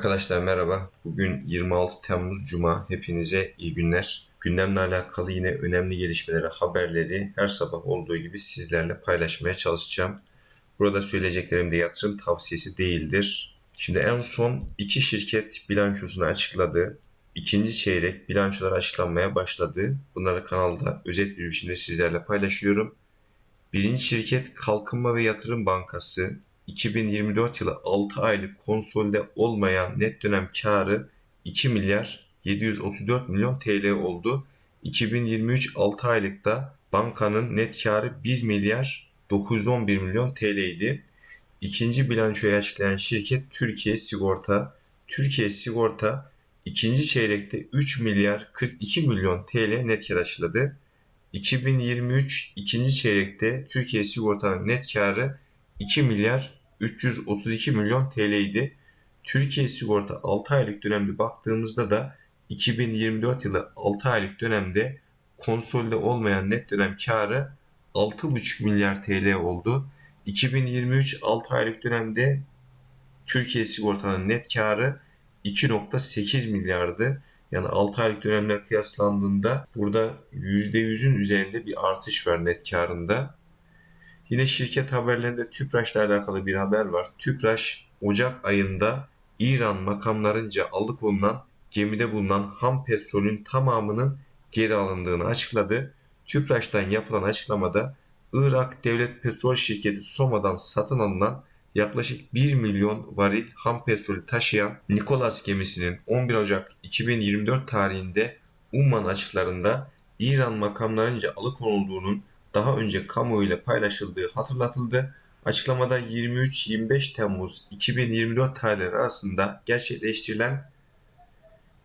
Arkadaşlar merhaba. Bugün 26 Temmuz Cuma. Hepinize iyi günler. Gündemle alakalı yine önemli gelişmeleri, haberleri her sabah olduğu gibi sizlerle paylaşmaya çalışacağım. Burada söyleyeceklerim de yatırım tavsiyesi değildir. Şimdi en son iki şirket bilançosunu açıkladı. İkinci çeyrek bilançolar açıklanmaya başladı. Bunları kanalda özet bir biçimde sizlerle paylaşıyorum. Birinci şirket Kalkınma ve Yatırım Bankası 2024 yılı 6 aylık konsolide olmayan net dönem karı 2 milyar 734 milyon TL oldu. 2023 6 aylıkta bankanın net karı 1 milyar 911 milyon TL idi. İkinci bilançoyu açıklayan şirket Türkiye Sigorta. Türkiye Sigorta ikinci çeyrekte 3 milyar 42 milyon TL net kar açıkladı. 2023 ikinci çeyrekte Türkiye Sigorta'nın net karı 2 milyar 332 milyon TL idi. Türkiye Sigorta 6 aylık dönemde baktığımızda da 2024 yılı 6 aylık dönemde konsolde olmayan net dönem karı 6,5 milyar TL oldu. 2023 6 aylık dönemde Türkiye Sigorta'nın net karı 2.8 milyardı. Yani 6 aylık dönemler kıyaslandığında burada %100'ün üzerinde bir artış var net karında. Yine şirket haberlerinde TÜPRAŞ'la alakalı bir haber var. TÜPRAŞ Ocak ayında İran makamlarınca alıkonulan gemide bulunan ham petrolün tamamının geri alındığını açıkladı. TÜPRAŞ'tan yapılan açıklamada Irak Devlet Petrol Şirketi Soma'dan satın alınan yaklaşık 1 milyon varil ham petrolü taşıyan Nikolas gemisinin 11 Ocak 2024 tarihinde Umman açıklarında İran makamlarınca alıkonulduğunun daha önce kamuoyuyla paylaşıldığı hatırlatıldı. Açıklamada 23-25 Temmuz 2024 tarihleri arasında gerçekleştirilen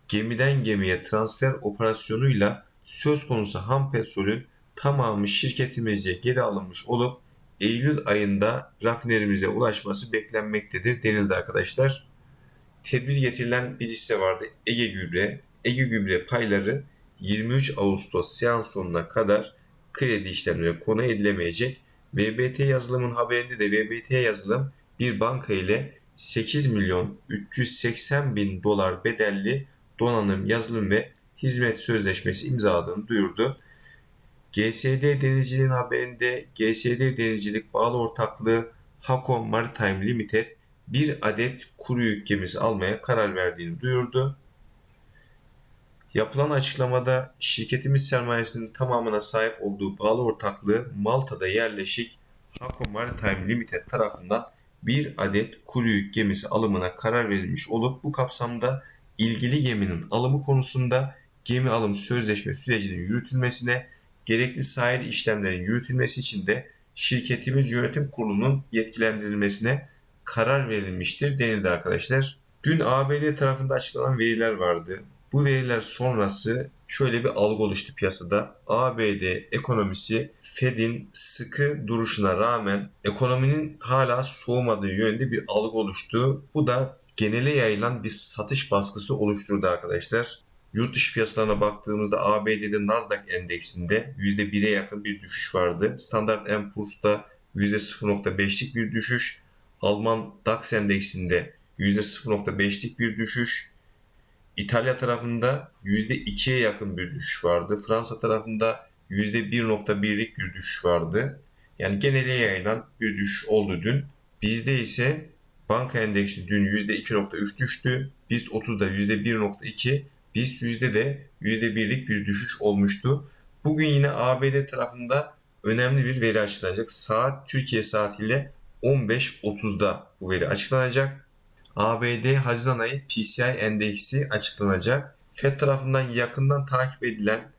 gemiden gemiye transfer operasyonuyla söz konusu ham petrolün tamamı şirketimizce geri alınmış olup Eylül ayında rafinerimize ulaşması beklenmektedir denildi arkadaşlar. Tedbir getirilen bir liste vardı. Ege Gübre. Ege Gübre payları 23 Ağustos seans sonuna kadar kredi işlemleri konu edilemeyecek. VBT yazılımın haberinde de VBT yazılım bir banka ile 8 milyon 380 bin dolar bedelli donanım, yazılım ve hizmet sözleşmesi imzaladığını duyurdu. GSD Denizciliğin haberinde GSD Denizcilik bağlı ortaklığı Hakon Maritime Limited bir adet kuru yük gemisi almaya karar verdiğini duyurdu. Yapılan açıklamada şirketimiz sermayesinin tamamına sahip olduğu bağlı ortaklığı Malta'da yerleşik Hako Maritime Limited tarafından bir adet kuru yük gemisi alımına karar verilmiş olup bu kapsamda ilgili geminin alımı konusunda gemi alım sözleşme sürecinin yürütülmesine gerekli sair işlemlerin yürütülmesi için de şirketimiz yönetim kurulunun yetkilendirilmesine karar verilmiştir denildi arkadaşlar. Dün ABD tarafında açıklanan veriler vardı. Bu veriler sonrası şöyle bir algı oluştu piyasada. ABD ekonomisi Fed'in sıkı duruşuna rağmen ekonominin hala soğumadığı yönde bir algı oluştu. Bu da genele yayılan bir satış baskısı oluşturdu arkadaşlar. Yurt dışı piyasalarına baktığımızda ABD'de Nasdaq endeksinde %1'e yakın bir düşüş vardı. Standard Poor's'ta %0.5'lik bir düşüş. Alman DAX endeksinde %0.5'lik bir düşüş. İtalya tarafında %2'ye yakın bir düşüş vardı. Fransa tarafında %1.1'lik bir düşüş vardı. Yani genele yayılan bir düşüş oldu dün. Bizde ise banka endeksi dün %2.3 düştü. BIST 30'da %1.2, BIST yüzde de %1'lik bir düşüş olmuştu. Bugün yine ABD tarafında önemli bir veri açıklanacak. Saat Türkiye saatiyle 15.30'da bu veri açıklanacak. ABD Haziran ayı PCI endeksi açıklanacak. Fed tarafından yakından takip edilen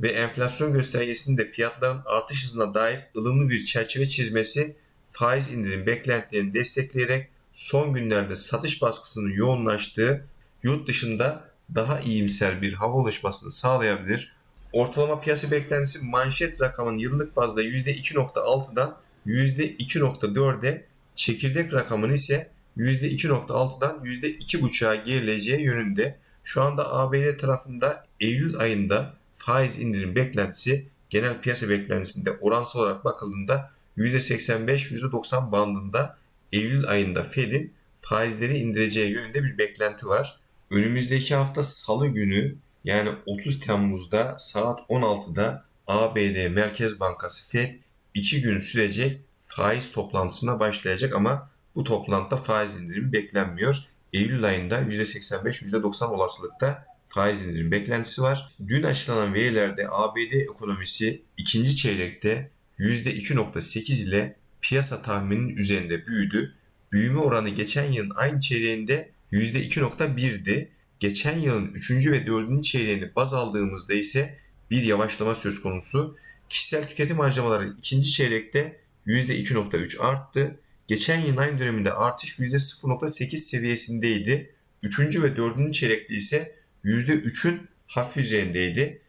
ve enflasyon göstergesinde fiyatların artış hızına dair ılımlı bir çerçeve çizmesi faiz indirim beklentilerini destekleyerek son günlerde satış baskısının yoğunlaştığı yurt dışında daha iyimser bir hava oluşmasını sağlayabilir. Ortalama piyasa beklentisi manşet rakamın yıllık bazda %2.6'dan %2.4'e çekirdek rakamın ise %2.6'dan %2.5'a gerileceği yönünde. Şu anda ABD tarafında Eylül ayında faiz indirim beklentisi genel piyasa beklentisinde oransal olarak bakıldığında %85-%90 bandında Eylül ayında Fed'in faizleri indireceği yönünde bir beklenti var. Önümüzdeki hafta salı günü yani 30 Temmuz'da saat 16'da ABD Merkez Bankası Fed 2 gün sürecek faiz toplantısına başlayacak ama bu toplantıda faiz indirimi beklenmiyor. Eylül ayında %85-%90 olasılıkta faiz indirim beklentisi var. Dün açıklanan verilerde ABD ekonomisi ikinci çeyrekte %2.8 ile piyasa tahmininin üzerinde büyüdü. Büyüme oranı geçen yılın aynı çeyreğinde %2.1'di. Geçen yılın 3. ve 4. çeyreğini baz aldığımızda ise bir yavaşlama söz konusu. Kişisel tüketim harcamaları ikinci çeyrekte %2.3 arttı. Geçen yılın aynı döneminde artış %0.8 seviyesindeydi. 3. ve 4. çeyrekte ise %3'ün hafif üzerindeydi.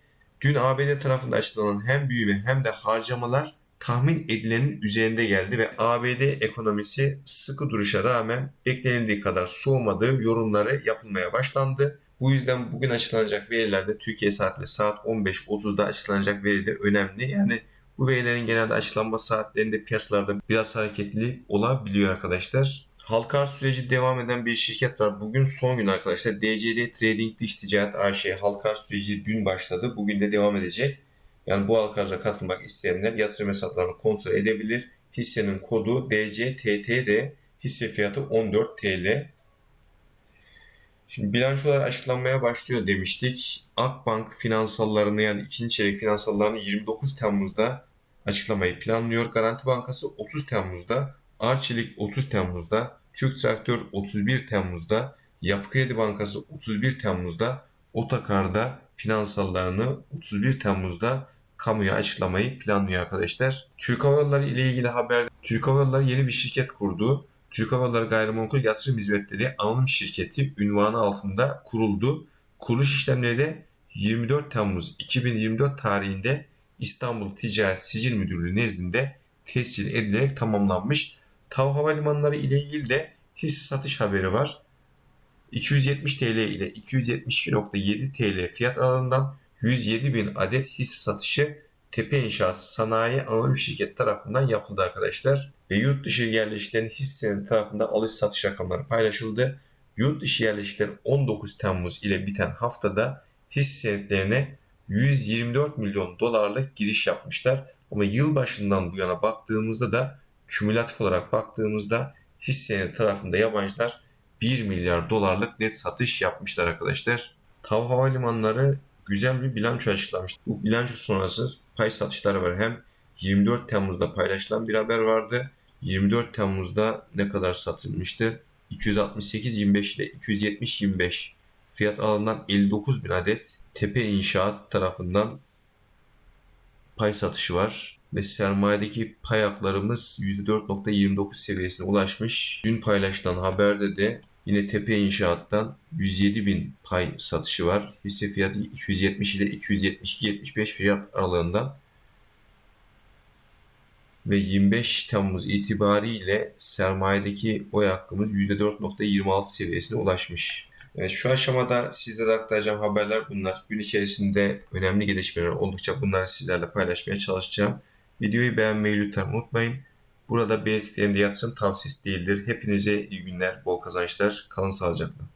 Dün ABD tarafında açıklanan hem büyüme hem de harcamalar tahmin edilenin üzerinde geldi ve ABD ekonomisi sıkı duruşa rağmen beklenildiği kadar soğumadığı yorumları yapılmaya başlandı. Bu yüzden bugün açıklanacak verilerde Türkiye saatle saat 15.30'da açıklanacak veri de önemli. Yani bu verilerin genelde açıklanma saatlerinde piyasalarda biraz hareketli olabiliyor arkadaşlar. Halka arz süreci devam eden bir şirket var. Bugün son gün arkadaşlar. DCD Trading Dış Ticaret AŞ halka arz süreci dün başladı. Bugün de devam edecek. Yani bu halka katılmak isteyenler yatırım hesaplarını kontrol edebilir. Hissenin kodu DCTTR, hisse fiyatı 14 TL. Şimdi bilançolar açıklanmaya başlıyor demiştik. Akbank finansallarını yani ikinci çeyrek finansallarını 29 Temmuz'da açıklamayı planlıyor. Garanti Bankası 30 Temmuz'da, Arçelik 30 Temmuz'da, Türk Traktör 31 Temmuz'da, Yapı Kredi Bankası 31 Temmuz'da, Otakar'da finansallarını 31 Temmuz'da kamuya açıklamayı planlıyor arkadaşlar. Türk Hava Yolları ile ilgili haber Türk Hava Yolları yeni bir şirket kurdu. Türk Hava Yolları Gayrimenkul Yatırım Hizmetleri Anonim Şirketi ünvanı altında kuruldu. Kuruluş işlemleri de 24 Temmuz 2024 tarihinde İstanbul Ticaret Sicil Müdürlüğü nezdinde tescil edilerek tamamlanmış. TAV Havalimanları ile ilgili de hisse satış haberi var. 270 TL ile 272.7 TL fiyat aralığından 107 bin adet hisse satışı Tepe İnşaat Sanayi Anonim Şirket tarafından yapıldı arkadaşlar. Ve yurt dışı yerleşiklerin hissenin tarafında alış satış rakamları paylaşıldı. Yurt dışı yerleşikler 19 Temmuz ile biten haftada hisse senetlerine 124 milyon dolarlık giriş yapmışlar. Ama yıl başından bu yana baktığımızda da kümülatif olarak baktığımızda hisse tarafında yabancılar 1 milyar dolarlık net satış yapmışlar arkadaşlar. TAV Havalimanları güzel bir bilanço açıklamış. Bu bilanço sonrası pay satışları var. Hem 24 Temmuz'da paylaşılan bir haber vardı. 24 Temmuz'da ne kadar satılmıştı? 268-25 ile 270-25 fiyat alanından 59 bin adet Tepe İnşaat tarafından pay satışı var. Ve sermayedeki pay haklarımız %4.29 seviyesine ulaşmış. Dün paylaşılan haberde de Yine Tepe İnşaat'tan 107 bin pay satışı var. Hisse fiyatı 270 ile 272-75 fiyat aralığında. Ve 25 Temmuz itibariyle sermayedeki oy hakkımız %4.26 seviyesine ulaşmış. Evet, şu aşamada sizlere aktaracağım haberler bunlar. Gün içerisinde önemli gelişmeler oldukça bunları sizlerle paylaşmaya çalışacağım. Videoyu beğenmeyi lütfen unutmayın. Burada belirttiklerimde yatırım tavsiyesi değildir. Hepinize iyi günler, bol kazançlar. Kalın sağlıcakla.